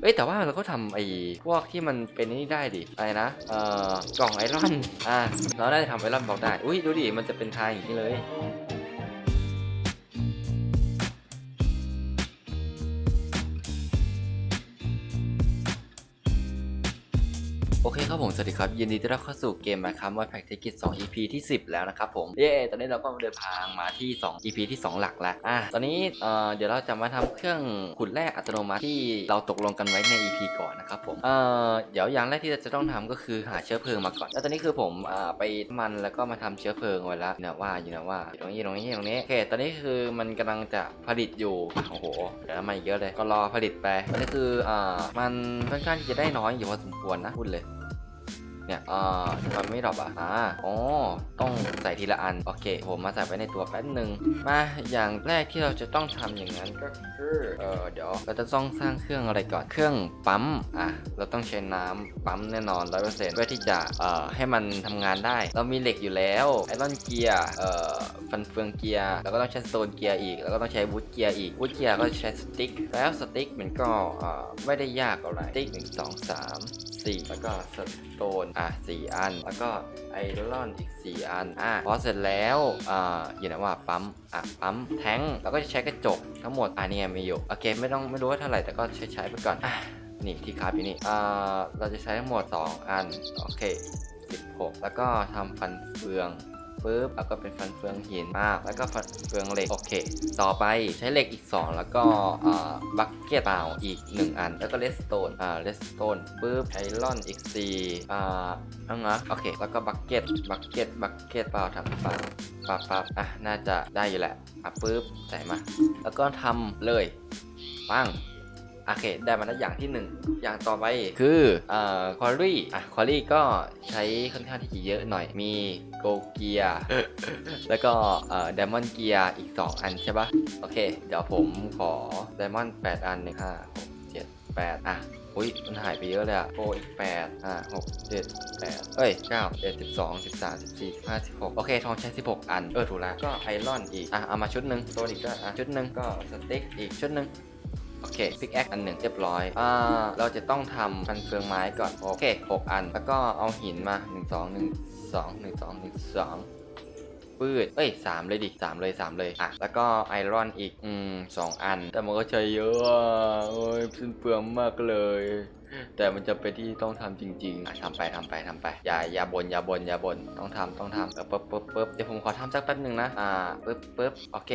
เอ้ยแต่ว่าเราก็ทำไอ้พวกที่มันเป็นนี่ได้ดิอะไรนะเอ่อกล่องไอรอนอ่าเราได้ทำไอรอนบล็อกได้อุ้ยดูดิมันจะเป็นทางอย่างนี้เลย ครับผมสวัสดีครับยินดีต้อนรับเข้าสู่เกมมาครับว่าแพ็กเทกิจ2 EP ที่ 10 แล้วนะครับผมเย้ตอนนี้เราก็เดินทางมาที่ 2 EP ที่ 2 หลักแล้วอะตอนนี้เอ่อเดี๋ยวเราจะมาทำเครื่องขุดแร่อัตโนมัติที่เราตกลงกันไว้ใน EP ก่อนนะครับผมเอ่อเดี๋ยวอย่างแรกที่เราจะต้องทำก็คือหาเชื้อเพลิงมาก่อนแล้วตอนนี้คือผมอ่าไปมันแล้วก็มาทำเชื้อเพลิงไว้แล้วนะว่าอยู่นะว่าตรงนี้ตรงนี้ตรงนี้โอเคตอนนี้คือมันกำลังจะผลิตอยู่โอ้โหเดี๋ยวมาเยอะเลยก็รอผลิตไปตอนนี้คืออ่ามันค่อนข้างที่จะได้น้อยอยู่พอสมควรนะพูดเลย เนี่ยเอ่ามันไม่ดรอปอะอ่าอ๋อ ต้องใส่ทีละอัน โอเค ผมมาใส่ไว้ในตัวแป๊บหนึ่งมา อย่างแรกที่เราจะต้องทำอย่างนั้นก็คือ เออเดี๋ยวเราจะต้องสร้างเครื่องอะไรก่อน เครื่องปั๊ม อะ เราต้องใช้น้ำปั๊มแน่นอนร้อยเปอร์เซ็นต์เพื่อที่จะ เอ่อ ให้มันทำงานได้ เรามีเหล็กอยู่แล้วไอรอนเกียร์ เอ่อ ฟันเฟืองเกียร์ แล้วก็ต้องใช้โตนเกียร์อีก แล้วก็ต้องใช้วูดเกียร์อีก วูดเกียร์ก็ใช้สติ๊ก แล้วสติ๊กมันก็ เอ่อ ไม่ได้ยากอะไร สติ๊กหนึ่งสองสามสี่แล้วก็สโตนอะสี่อัน แล้วก็ไอรอนอีกสี่อันอะพอเสร็จแล้วอ่าอยู่ไหนว่าปั๊มอะปั๊มแทงแล้วก็จะใช้กระจกทั้งหมดอันนี้ไมีอยู่โอเคไม่ต้องไม่รู้ว่าเท่าไหร่แต่ก็ใช้ใช้ไปก่อนอะนี่ที่คาบอยู่นี่อ่าเราจะใช้ทั้งหมด 2 อันโอเค16 แล้วก็ทำฟันเฟือง ปึ๊บแล้วก็เป็นฟันเฟืองหินมาก แล้วก็ฟันเฟืองเหล็กโอเค ต่อไปใช้เหล็กอีก 2 แล้วก็บักเก็ตเปล่าอีก 1 อัน แล้วก็เลสโตนอ่าเลสโตนปึ๊บไอรอนอีก4อ่าอังนะโอเค แล้วก็บักเก็ตบักเก็ตบักเก็ตเปล่าทำปล่าปั๊บปั๊บอะน่าจะได้อยู่แหละอะปึ๊บใส่มา แล้วก็ทำเลยปัง โอเค ได้มาแล้วอย่างที่ 1 อย่างต่อไปคือเอ่อควอรี่อะควอรี่ก็ใช้ค่อนข้างที่จะเยอะหน่อยมีโกเกียแล้วก็เอ่อดมอนเกียอีก 2 อันใช่ปะโอเค เดี๋ยวผมขอดมอน8อันหนึ่งห้าหกเจ็ดแปดอะอุ้ยมันหายไปเยอะเลยอะโกอีก8อะหกเจ็ดแปดเอ้ยเก้าเอ็ดสิบสองสิบสามสิบสี่สิบห้าสิบหกโอเค ทองใช้16อัน เออ ถูกแล้ว ก็ไอรอนอีก อะ เอามาชุดหนึ่งโซนอีกก็ อะ ชุดหนึ่งก็สติ๊กอีกชุดหนึ่ง โอเคพิกแอคอันหนึ่งเรียบร้อยอ่าเราจะต้องทำฟันเฟืองไม้ก่อน โอเคหกอัน แล้วก็เอาหินมาหนึ่งสองหนึ่งสองหนึ่งสองหนึ่งสองปืดเอ้ยสามเลยดิสามเลยสามเลย อะ แล้วก็ไอรอนอีก อืมสองอัน แต่มันก็ใช้เยอะโอ้ยสิ้นเปลืองมากเลย แต่มันจะเป็นที่ต้องทำจริงๆ อะทำไปทำไปทำไป อย่าอย่าบนอย่าบนอย่าบนต้องทำต้องทำเออปึ๊บปึ๊บปึ๊บเดี๋ยวผมขอทำสักแป๊บหนึ่งนะ อ่าปึ๊บปึ๊บโอเค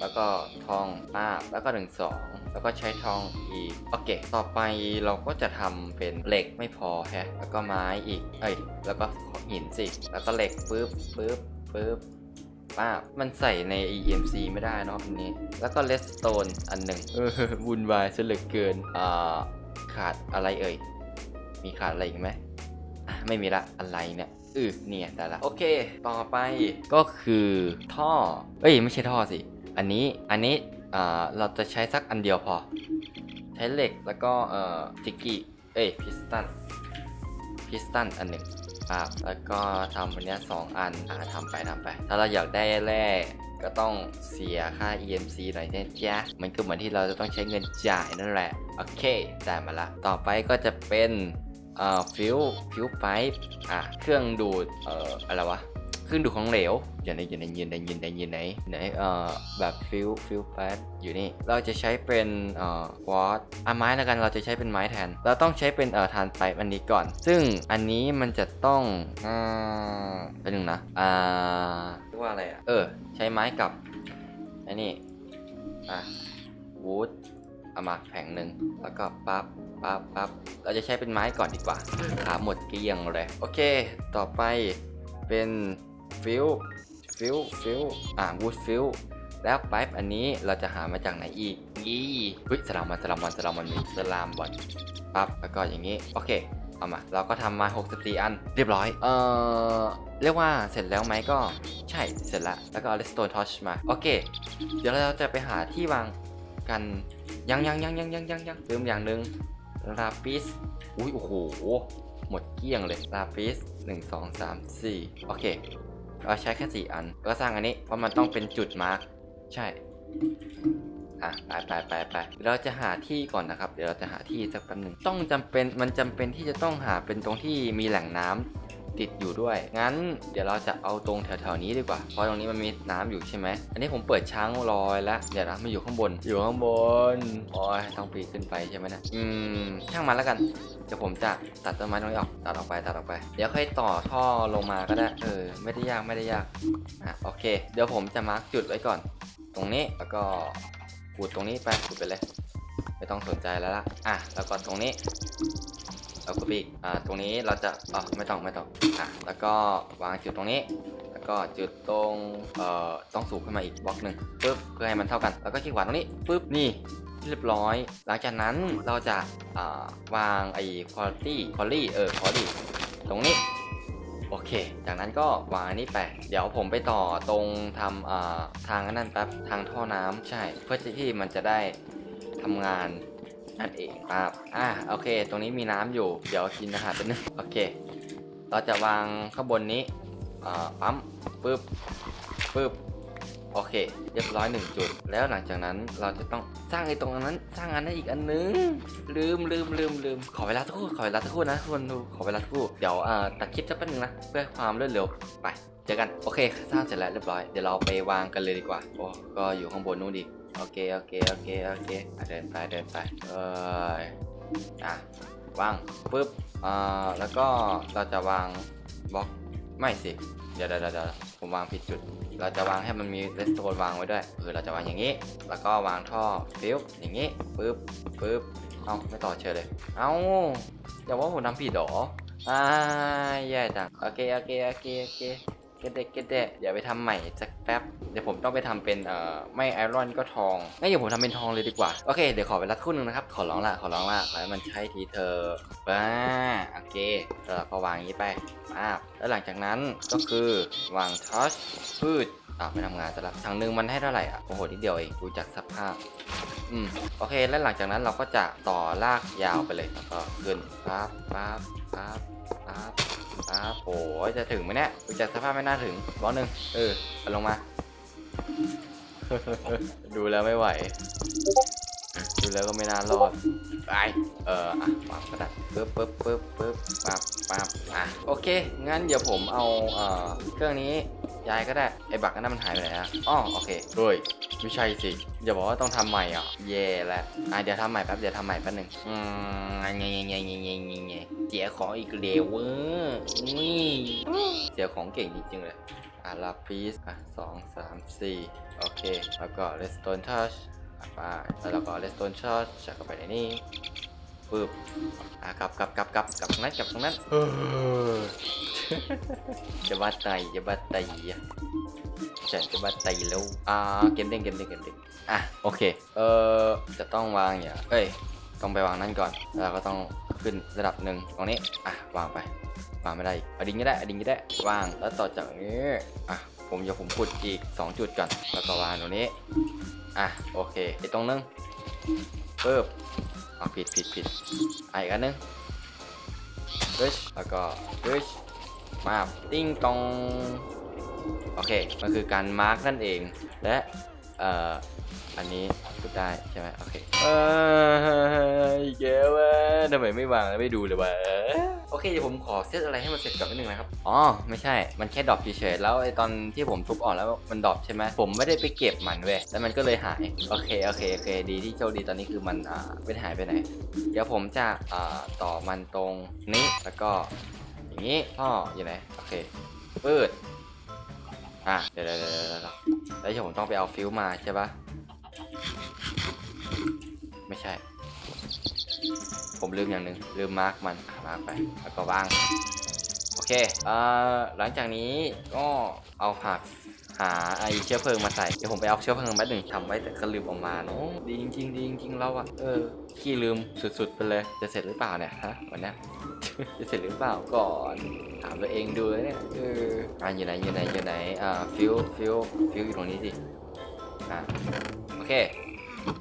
แล้วก็ทองป้าบแล้วก็หนึ่งสองแล้วก็ใช้ทองอีกโอเค ต่อไปเราก็จะทำเป็นเหล็กไม่พอแฮะแล้วก็ไม้อีกเอ้ยแล้วก็หินสิแล้วก็เหล็กปึ๊บปึ๊บปึ๊บป้าบมันใส่ใน EMC ไม่ได้เนาะอันนี้ แล้วก็เลสโตนอันหนึ่งเออวุ่นวายซะเหลือเกินอ่าขาดอะไรเอ่ย มีขาดอะไรอีกไหมไม่มีละอะไรเนี่ยอือเนี่ยได้ละโอเค ต่อไปก็คือท่อ เอ้ย ไม่ใช่ท่อสิ อันนี้อันนี้อ่าเราจะใช้สักอันเดียวพอ ใช้เหล็กแล้วก็เอ่อจิกกี้เอ้ยพิสตันพิสตันอันหนึ่งครับแล้วก็ทำอันนี้สองอันอ่าทำไปทำไป ถ้าเราอยากได้แร่ก็ต้องเสียค่า EMC หน่อยนะจ๊ะมันก็เหมือนที่เราจะต้องใช้เงินจ่ายนั่นแหละ โอเค ได้มาละ ต่อไปก็จะเป็นเอ่อฟิวฟิวไฟอะเครื่องดูดเอ่ออะไรวะ เครื่องดูดของเหลวอยู่ในอยู่ในยืนในยืนในยืนไหนไหนเอ่อแบบฟิวฟิวแฟตอยู่นี่เราจะใช้เป็นเอ่อวอตอะไม้แล้วกันเราจะใช้เป็นไม้แทน เราต้องใช้เป็นเอ่อทานไปอันนี้ก่อน ซึ่งอันนี้มันจะต้องอ่าเป็นหนึ่งนะอ่าเรียกว่าอะไรอะเออ ใช้ไม้กับไอ้นี่อะวูดเอามาแผงหนึ่งแล้วก็ปั๊บปั๊บปั๊บเราจะใช้เป็นไม้ก่อนดีกว่าขาหมดเกลี้ยงเลย โอเค ต่อไปเป็น ฟิวฟิลฟิลอ่าวูดฟิลแล้วไปป์อันนี้เราจะหามาจากไหนอีกยี่เฮ้ยสลามมันสลามมันสลามมันมีสลามบอลปั๊บแล้วก็อย่างนี้โอเคเอามาเราก็ทำมา 64 อัน เรียบร้อย เอ่อ เรียกว่าเสร็จแล้วไหมก็ใช่เสร็จล้วแล้วก็เอาเลสโตนทอชมา โอเค เดี๋ยวเราจะไปหาที่วางกัน ยังยังยังยังยังยังยังลืมอย่างหนึ่งลาปิสอุ้ยโอ้โห หมดเกลี้ยงเลยลาปิสหนึ่งสองสามสี่โอเค เราใช้แค่สี่อัน ก็สร้างอันนี้เพราะมันต้องเป็นจุดมาร์กใช่ อะไปไปไปไปเดี๋ยวเราจะหาที่ก่อนนะครับ เดี๋ยวเราจะหาที่สักแป๊บหนึ่งต้องจำเป็นมันจำเป็นที่จะต้องหาเป็นตรงที่มีแหล่งน้ำ ติดอยู่ด้วย งั้นเดี๋ยวเราจะเอาตรงแถวๆนี้ดีกว่า เพราะตรงนี้มันมีน้ำอยู่ใช่ไหม อันนี้ผมเปิดช้างลอยแล้ว เดี๋ยวนะมันอยู่ข้างบน อยู่ข้างบน โอ้ยต้องปีนขึ้นไปใช่ไหมเนะ อืม ช่างมันแล้วกัน เดี๋ยวผมจะตัดต้นไม้ตรงนี้ออก ตัดออกไป ตัดออกไป เดี๋ยวค่อยต่อท่อลงมาก็ได้ เออ ไม่ได้ยาก ไม่ได้ยาก อะ โอเค เดี๋ยวผมจะมาร์กจุดไว้ก่อน ตรงนี้ แล้วก็ขูดตรงนี้ไปขูดไปเลย ไม่ต้องสนใจแล้วล่ะ อะ แล้วก็ตรงนี้ แล้วก็ปีกอ่าตรงนี้เราจะอ๋อไม่ต้องไม่ต้องอะแล้วก็วางจุดตรงนี้ แล้วก็จุดตรงเอ่อต้องสูงขึ้นมาอีกบล็อกหนึ่งปึ๊บเพื่อให้มันเท่ากัน แล้วก็คลิกขวาตรงนี้ปึ๊บนี่เรียบร้อย หลังจากนั้นเราจะอ่าวางไอ้ quality quality เออ quality ตรงนี้ โอเค จากนั้นก็วางอันนี้ไป เดี๋ยวผมไปต่อตรงทำอ่าทางนนั่นแป๊บ ทางท่อน้ำใช่ เพื่อที่มันจะได้ทำงาน นั่นเองครับอ่าโอเค ตรงนี้มีน้ำอยู่ เดี๋ยวกินอาหารเป็นนึงโอเค เราจะวางข้างบนนี้ปั๊มปึ๊บปึ๊บโอเค เรียบร้อยหนึ่งจุด แล้วหลังจากนั้นเราจะต้องสร้างไอ้ตรงนั้นสร้างอันนั้นอีกอันนึงลืมลืมลืมลืมขอเวลาสักครู่ขอเวลาสักครู่นะทุกคนดูขอเวลาสักครู่เดี๋ยวตัดคลิปสักแป๊บนึงนะเพื่อความรวดเร็วไปเจอกันโอเค สร้างเสร็จแล้วเรียบร้อยเดี๋ยวเราไปวางกันเลยดีกว่าโอ้ก็อยู่ข้างบนนู้นดิ โอเค โอเค โอเค โอเคเดินไปเดินไปเอ้ยอะวางปึ๊บอ่าแล้วก็เราจะวางบล็อกไม่สิ เดี๋ยวเดี๋ยวเดี๋ยวผมวางผิดจุด เราจะวางให้มันมีเรสโตนวางไว้ด้วยคือเราจะวางอย่างนี้ แล้วก็วางท่อฟิวอย่างนี้ปึ๊บปึ๊บเอ้าไม่ต่อเชิญเลย เอ้าอย่าว่าผมทำผิดหรออ่าแย่จังโอเคโอเคโอเคโอเค เก็ตเด็กเก็ตเด็เดี๋ยวไปทำใหม่สักแป๊บ เดี๋ยวผมต้องไปทำเป็นเอ่อไม่ไอรอนก็ทองงั้นเดี๋ยวผมทำเป็นทองเลยดีกว่า โอเค เดี๋ยวขอเวลาสักครู่หนึงนะครับ ขอร้องละ ขอร้องละขอให้มันใช้ทีเธอบ้าโอเคเออพอวางอย่างนี้ไปป้าแล้วหลังจากนั้นก็คือวางทัชพืชอะไม่ทำงานแต่ละทางหนึงมันให้เท่าไหร่อะโอ้โหนิดเดียวเองดูจากสภาพอืมโอเค แล้วหลังจากนั้นเราก็จะต่อลากยาวไปเลยแล้วก็ขึ้นปั๊บปั๊บปั๊บปั๊บ ปั๊บโอ้ยจะถึงไหมเนี่ยดูจากสภาพไม่น่าถึงร้อนหนึ่งเออเอาลงมา ดูแล้วไม่ไหว ดูแล้วก็ไม่น่ารอดไปเอออะปั๊บก็ได้ปึ๊บปึ๊บปึ๊บปึ๊บปั๊บปั๊บอะโอเค งั้นเดี๋ยวผมเอาเอ่อเครื่องนี้ย้ายก็ได้ ไอ้บักนั่นมันหายไปไหนอะอ๋อโอเคเฮ้ย ไม่ใช่สิอย่าบอกว่าต้องทำใหม่อะเย่แล้วอะเดี๋ยวทำใหม่แป๊บเดี๋ยวทำใหม่แป๊บหนึงอืมเงี้ยเงี้ยเงี้ยเงี้ยเงี้ยเงี้ยเสียของอีกเร็วเว้ยนี่เสียของเก่งจริงๆเลยอะลาปิสอะสองสามสี่โอเค แล้วก็ redstone touch อะไปแล้วเราก็ redstone touch ใส่เข้าไปในนี้ปึ๊บอะกลับกลับกลับกลับกลับตรงนั้นกลับตรงนั้นเออจะบ้าไตจะบ้าไตอะ ฉันจะบ้าไตแล้ว อ่า เกมเด้งเกมเด้งเกมเด้งอะ โอเค เออจะต้องวางอย่าง เอ้ย ต้องไปวางนั่นก่อน แล้วเราก็ต้องขึ้นระดับหนึ่งตรงนี้ อะ วางไป วางไม่ได้อีกเอาดิงก็ได้เอาดิงก็ได้ วาง แล้วต่อจากนี้ อะ ผมเดี๋ยวผมขุดอีก 2 จุดก่อน แล้วก็วางตรงนี้ อะ โอเคอีกตรงนึงปึ๊บเอาผิดผิดผิดอะอีกอันนึงปึ๊ชแล้วก็ปึ๊ชมาบติ้งตอง โอเค มันคือการมาร์กนั่นเอง และเอ่ออันนี้ขุดได้ใช่ไหมโอเคเอออีกแล้ววะทำไมไม่วางแล้วไม่ดูเลยวะโอเคเดี๋ยวผมขอเซตอะไรให้มันเสร็จก่อนนิดนึงนะครับอ๋อไม่ใช่ มันแค่ดรอปเฉยๆแล้วไอตอนที่ผมทุบออกแล้วมันดรอปใช่ไหมผมไม่ได้ไปเก็บมันเว้ยแล้วมันก็เลยหายโอเคโอเคโอเคดีที่โชคดีตอนนี้คือมันอ่าไม่ได้หายไปไหน เดี๋ยวผมจะอ่าต่อมันตรงนี้แล้วก็อย่างนี้ท่ออยู่ไหนโอเคปืด อะเดี๋ยวเดี๋ยวเดี๋ยวเดี๋ยวแล้วเดี๋ยวผมต้องไปเอาฟิวมาใช่ปะไม่ใช่ ผมลืมอย่างหนึ่งลืมมาร์กมันมาร์กไป แล้วก็วาง โอเคเอ่อหลังจากนี้ก็เอาหาหาไอเชื้อเพลิงมาใส่ เดี๋ยวผมไปเอาเชื้อเพลิงมาหนึ่งทำไว้แต่ก็ลืมออกมาเนอะดีจริงๆดีจริงๆเราอะเออขี้ลืมสุดๆไปเลย จะเสร็จหรือเปล่าเนี่ยฮะวันนี้ จะเสร็จหรือเปล่าก่อน ถามตัวเองดูนะเนี่ยเอออะอยู่ไหนอยู่ไหนอยู่ไหนอ่าฟิวฟิวฟิวอยู่ตรงนี้สิอะโอเค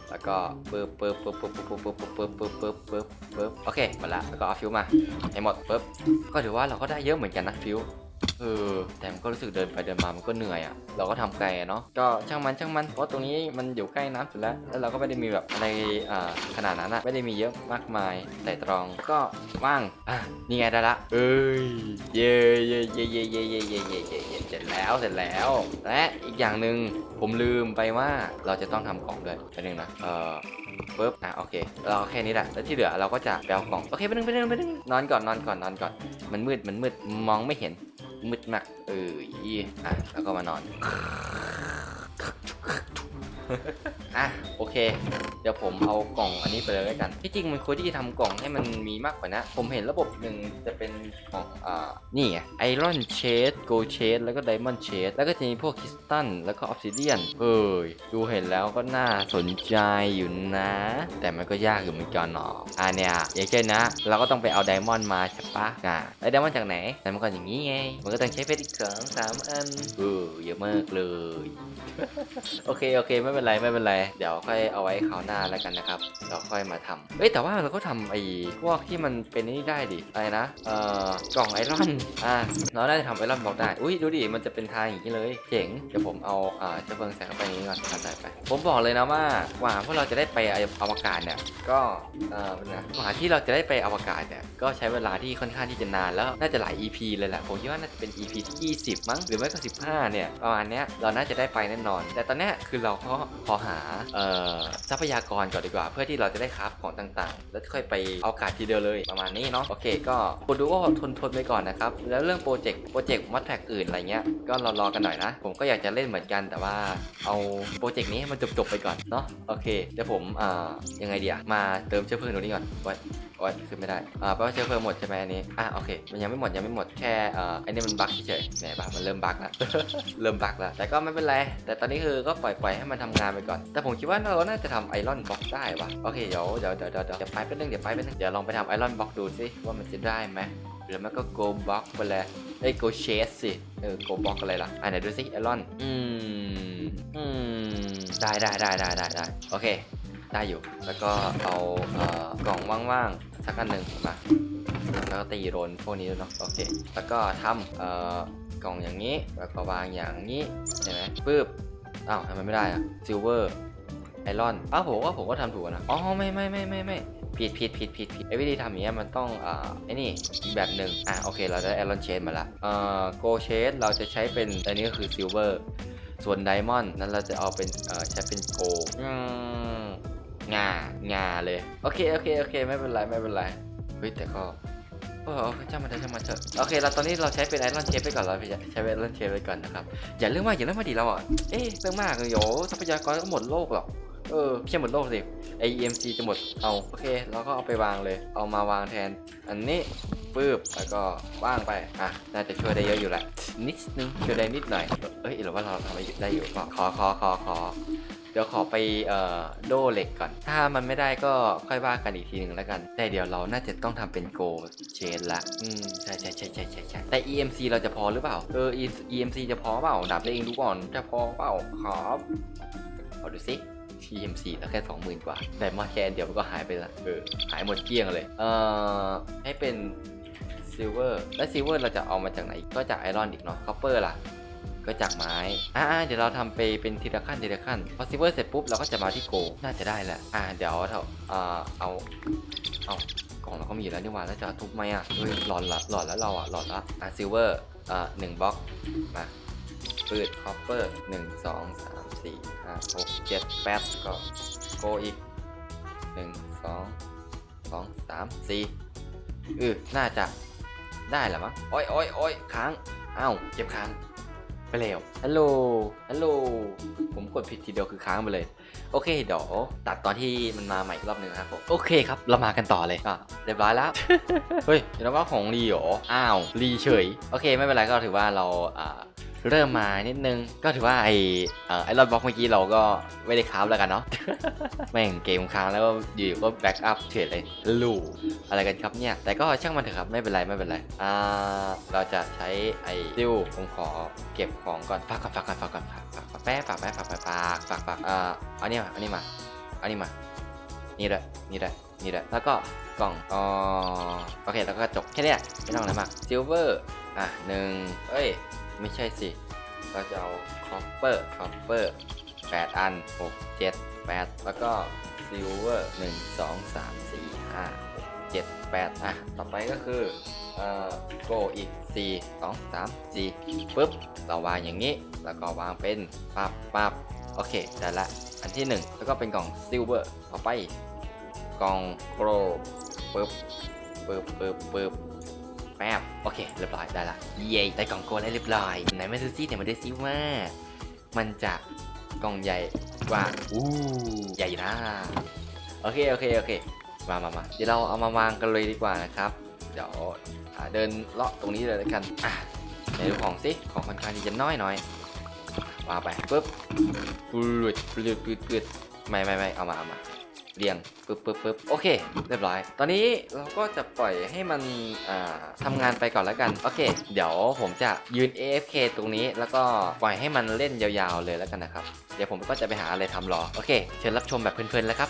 แล้วก็ปึ๊บปึ๊บปึ๊บปึ๊บปึ๊บปึ๊บปึ๊บปึ๊บปึ๊บปึ๊บปึ๊บปึ๊บโอเคหมดละแล้วก็เอาฟิวมาให้หมดปึ๊บก็ถือว่าเราก็ได้เยอะเหมือนกันนะฟิว เออแต่มันก็รู้สึกเดินไปเดินมามันก็เหนื่อยอะ่ะเราก็ทำไกลเนาะก็ช่างมันช่างมันเพราะตรงนี้มันอยู่ใกล้น้ำสุดแล้วแล้วเราก็ไม่ได้มีแบบอะไรอ่าขนาดนั้นอะไม่ได้มีเยอะมากมายแต่ตรองก็ว่างอะนี่ไงได้ละเอ้ยเย่เย่เย่เย่เย่เย่เย่เย่เย่เย่เสร็จแล้วเสร็จแล้ว และอีกอย่างหนึ่งผมลืมไปว่าเราจะต้องทำกล่องด้วยไปหนึ่งนะเออปึ๊บอะโอเค เราแค่นี้แหละแล้วที่เหลือเราก็จะไปเอากล่องโอเคไปหนึ่งไปหนึ่งไปหนึ่งนอนก่อนนอนก่อนนอนก่อน มันมืดมันมืดมองไม่เห็น มืดมากเอออะแล้วก็มานอน อะโอเค เดี๋ยวผมเอากล่องอันนี้ไปเลยแล้วกัน ที่จริงมันควรที่จะทำกล่องให้มันมีมากกว่านะ ผมเห็นระบบหนึ่งจะเป็นของอ่านี่ไงไอรอนเชดโกลเชดแล้วก็ไดมอนด์เชดแล้วก็จะมีพวกคริสตัลแล้วก็ออฟซิเดียนเอ้ยดูเห็นแล้วก็น่าสนใจอยู่นะ แต่มันก็ยากอยู่เหมือนกันเนาะอ่าเนี่ยอย่างเช่นนะ เราก็ต้องไปเอาไดมอนด์มาใช่ปะอ่าไอไดมอนด์จากไหนไดมอนด์ก็อย่างนี้ไงมันก็ต้องใช้เพชรอีกสองสามอันเออเยอะมากเลย โอเคโอเคไม่เป็นไรไม่เป็นไร เดี๋ยวค่อยเอาไว้คราวหน้าแล้วกันนะครับเราค่อยมาทำเอ้ยแต่ว่าเราก็ทำไอ้พวกที่มันเป็นนี่ได้ดิอะไรนะเอ่อกล่องไอรอนอ่าเราได้ทำไอรอนบล็อกได้อุ้ยดูดิมันจะเป็นทางอย่างนี้เลยเจ๋งเดี๋ยวผมเอาอ่าเจะเบิงใส่เข้าไปนี้ก่อนใส่ไป ผมบอกเลยนะว่ากว่าพวกเราจะได้ไปอวกาศเนี่ยก็เอ่อเป็นไงกว่าที่เราจะได้ไปอวกาศเนี่ยก็ใช้เวลาที่ค่อนข้างที่จะนานแล้วน่าจะหลาย EP เลยแหละผมคิดว่าน่าจะเป็น EP ที่20 มั้งหรือไม่ก็ 15 เนี่ยประมาณเนี้ยเราน่าจะได้ไปแน่นอน แต่ตอนเนี้ยคือเราก็ขอหาทรัพยากรก่อนดีกว่า เพื่อที่เราจะได้คราฟของต่างๆ แล้วค่อยไปเอาอากาศทีเดียวเลยประมาณนี้เนาะโอเค ก็คนดูก็ทนทนไปก่อนนะครับแล้วเรื่องโปรเจกต์โปรเจกต์มัดแท็กอื่นอะไรเงี้ยก็รอรอกันหน่อยนะ ผมก็อยากจะเล่นเหมือนกันแต่ว่าเอาโปรเจกต์นี้ให้มันจบๆไปก่อนเนาะโอเคเดี๋ยวผมอ่ายังไงดีอะมาเติมเชื้อเพลิงตรงนี้ก่อนไว้โอ๊ยขึ้นไม่ได้อ่าแปลว่าเชื้อเพลิงหมดใช่ไหมอันนี้อะโอเค มันยังไม่หมดยังไม่หมดแค่เอ่ออ้นี่มันบั๊กเฉยๆแหมบั๊กมันเริ่มบั๊กแล้วเริ่มบั๊กแล้วแต่ก็ไม่เป็นไร แต่ตอนนี้คือก็ปล่อยปล่อยให้มันทำงานไปก่อน แต่ผมคิดว่าเราน่าจะทำไอรอนบล็อกได้วะโอเคเดี๋ยวเดี๋ยวเดี๋ยวเดี๋ยวเดี๋ยวไปเป็นนึงเดี๋ยวไปเป็นนึงเดี๋ยวลองไปทำไอรอนบล็อกดูสิว่ามันจะได้ไหมหรือไม่ก็โกบล็อกไปเลยเอ้ยโกเชสสิเออโกบล็อกอะไรล่ะอะไหนดูสิไอรอนอืมอืมได้ได้ได้ได้ได้ได้โอเค ได้อยู่ แล้วก็เอาเอ่อกล่องว่างๆสักอันหนึ่งมา แล้วก็ตีโรนพวกนี้ด้วยเนาะ โอเค แล้วก็ทำเอ่อกล่องอย่างนี้ แล้วก็วางอย่างนี้ใช่ไหมปึ๊บอ้าวทำไมไม่ได้อะซิลเวอร์ไอรอนอ้าวผมว่าผมก็ทำถูกนะ อ๋อไม่ไม่ไม่ไม่ไม่ผิดผิดผิดผิดผิดไอวิธีทำอย่างเงี้ยมันต้องอ่าไอ้นี่อีกแบบหนึ่งอะโอเคเราได้ไอรอนเชนมาละเอ่อโกเชนเราจะใช้เป็นอันนี้ก็คือซิลเวอร์ส่วนไดมอนด์นั้นเราจะเอาเป็นเอ่อใช้เป็นโกอืม งางาเลย โอเค โอเค โอเค ไม่เป็นไร ไม่เป็นไร เฮ้ย แต่ก็เออเอาช่ามันเถอะช่ามันเถอะโอเคเราตอนนี้เราใช้เป็นไอรอนเชฟไปก่อนเราใช้เป็นไอรอนเชฟไปก่อนนะครับ อย่าเรื่องมากอย่าเรื่องมากดีเราอะ เอ๊ะเรื่องมากเลยโยทรัพยากรก็หมดโลกหรอก เออไม่ใช่หมดโลกสิไอ EMC จะหมด เอา โอเค เราก็เอาไปวางเลย เอามาวางแทน อันนี้ปึ๊บแล้วก็ว่างไป อะ น่าจะช่วยได้เยอะอยู่แหละ นิดนึงช่วยได้นิดหน่อย เอ้ยหรือว่าเราทำได้อยู่เปล่าขอขอขอขอ ดี๋ยวขอไปเอ่อโดเหล็กก่อน ถ้ามันไม่ได้ก็ค่อยว่ากันอีกทีหนึ่งแล้วกัน แต่เดี๋ยวเราน่าจะต้องทำเป็นโกเชนละ อืมใช่ใช่ใช่ใช่ใช่ใช่แต่ EMC เราจะพอหรือเปล่า เออ EMC จะพอเปล่าดับตัวเองดูก่อน จะพอเปล่าครับเอาดูสิ EMC แล้วแค่สองหมื่นกว่า แต่มาแค่อันเดียวมันก็หายไปละ เออ หายหมดเกลี้ยงเลย เอ่อ ให้เป็นซิลเวอร์ และซิลเวอร์เราจะเอามาจากไหน ก็จากไอรอนอีกเนาะ คอปเปอร์ล่ะ ก็จากไม้อ่าเดี๋ยวเราทำไปเป็นทีละขั้นทีละขั้นพอซิเวอร์เสร็จปุ๊บเราก็จะมาที่โกน่าจะได้แหละอ่าเดี๋ยวเราอ่าเอาเอากล่องเราก็มีอยู่แล้วนี่หว่าแล้วจะทุบไหมอะเฮ้ยหลอนละหลอนแล้วเราอะหลอนละอ่าซิลเวอร์อ่าหนึ่งบล็อกมาปืดคอปเปอร์หนึ่งสองสามสี่ห้าหกเจ็ดแปดก็โกอีกหนึ่งสองสองสามสี่เออน่าจะได้แหละมั้งโอ้ยโอ้ยโอ้ยค้างอ้าวเจ็บค้าง ไปแล้วฮัลโหลฮัลโหลผมกดผิดทีเดียวคือค้างไปเลย โอเคเดี๋ยวตัดตอนที่มันมาใหม่อีกรอบหนึ่งนะครับผมโอเคครับ เรามากันต่อเลยอะเรียบร้อยแล้ว เฮ้ยเดี๋ยวว่าของรีเหรออ้าวรีเฉย โอเคไม่เป็นไรก็ถือว่าเราอ่า เริ่มมานิดนึง ก็ถือว่าไอเอ่อไอรอนบล็อกเมื่อกี้เราก็ไม่ได้คราฟแล้วกันเนาะแม่งเกมค้างแล้วก็อยู่ก็แบ็กอัพเฉยเลยลูอะไรกันครับเนี่ย แต่ก็ช่างมันเถอะครับไม่เป็นไรไม่เป็นไรอ่าเราจะใช้ไอ้ซิลผมขอเก็บของก่อนฝากก่อนฝากก่อนฝากก่อนฝากฝากแป๊บฝากแป๊บฝากฝากฝากฝากฝากอ่าเอานี่มาเอานี่มาเอานี่มานี่ด้วยนี่ด้วยนี่แหละแล้วก็กล่องอ๋อโอเคแล้วก็จบแค่นี้ไม่ต้องอะไรมากซิลเวอร์อะหนึ่งเอ้ย ไม่ใช่สิ เราจะเอาคอปเปอร์คอปเปอร์แปดอันหกเจ็ดแปดแล้วก็ซิลเวอร์หนึ่งสองสามสี่ห้าหกเจ็ดแปดอะ ต่อไปก็คือเอ่อโกอีกสี่สองสามสี่ปุ๊บ เราวางอย่างนี้ แล้วก็วางเป็นปับปับโอเค ได้ละ อันที่หนึ่งแล้วก็เป็นกล่องซิลเวอร์ต่อไปกล่องโกลปึ๊บปึ๊บปึ๊บปึ๊บ แป๊บโอเค เรียบร้อยได้ละเย้ได้กล่องโกลแล้วเรียบร้อยไหนมาดูซิไหนมาดูซิว่า มันจะกล่องใหญ่กว่าอู้ใหญ่นะโอเคโอเคโอเคมามามาเดี๋ยวเราเอามาวางกันเลยดีกว่านะครับ เดี๋ยวอ่าเดินเลาะตรงนี้เลยแล้วกันอะไหนดูของสิของค่อนข้างที่จะน้อยหน่อยวางไปปึ๊บปืดปืดปืดปืดไม่ไม่ไม่เอามาเอามา เรียงปึ๊บปึ๊บปึ๊บโอเค เรียบร้อย ตอนนี้เราก็จะปล่อยให้มันทำงานไปก่อนแล้วกัน โอเค เดี๋ยวผมจะยืน AFK ตรงนี้ แล้วก็ปล่อยให้มันเล่นยาวๆเลยแล้วกันนะครับ เดี๋ยวผมก็จะไปหาอะไรทำรอ โอเค เชิญรับชมแบบเพลินๆแล้วครับ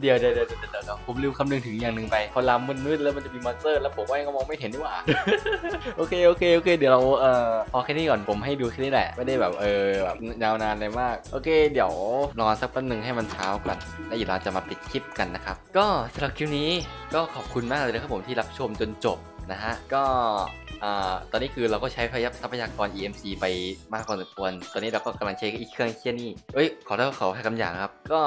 เดี๋ยวเดี๋ยวเดี๋ยวเดี๋ยวเดี๋ยวผมลืมคำนึงถึงอย่างหนึ่งไป พอลำมันมืดแล้วมันจะมีมอนสเตอร์ แล้วผมว่ายังมองไม่เห็นนี่หว่า โอเคโอเคโอเค เดี๋ยวเราเอ่อพอแค่นี้ก่อนผมให้ดูแค่นี้แหละ ไม่ได้แบบเออแบบยาวนานเลยมาก โอเค เดี๋ยวรอสักแป๊บนึงให้มันเช้าก่อนแล้วเดี๋ยวเราจะมาปิดคลิปกันนะครับ ก็สำหรับคลิปนี้ก็ขอบคุณมากเลยนะครับผมที่รับชมจนจบ นะฮะก็ตอนนี้คือเราก็ใช้พยับทรัพยากร EMC ไปมากพอสมควร ตอนนี้เราก็กำลังใช้อีกเครื่องเคียนี่ เอ้ย ขอโทษขอให้คำอย่างครับ ก็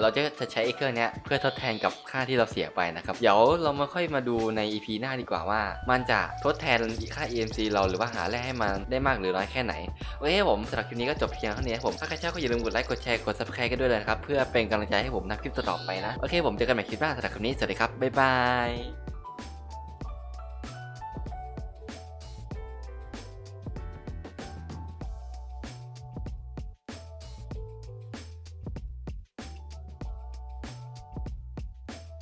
เราจะจะใช้ไอ้เครื่องเนี้ยเพื่อทดแทนกับค่าที่เราเสียไปนะครับ เดี๋ยวเรามาค่อยมาดูใน EP หน้าดีกว่าว่า มันจะทดแทนค่า EMC เราหรือว่าหาแร่ให้มันได้มากหรือน้อยแค่ไหน โอเคผมสำหรับคลิปนี้ก็จบเพียงเท่านี้ผม ถ้าใครชอบก็อย่าลืมกดไลค์กดแชร์กด subscribe กันด้วยเลยนะครับ เพื่อเป็นกำลังใจให้ผมทำคลิปต่อไปนะ โอเคผมเจอกันใหม่คลิปหน้าสำหรับคลิปนี้สวัสดีครับบ๊ายบาย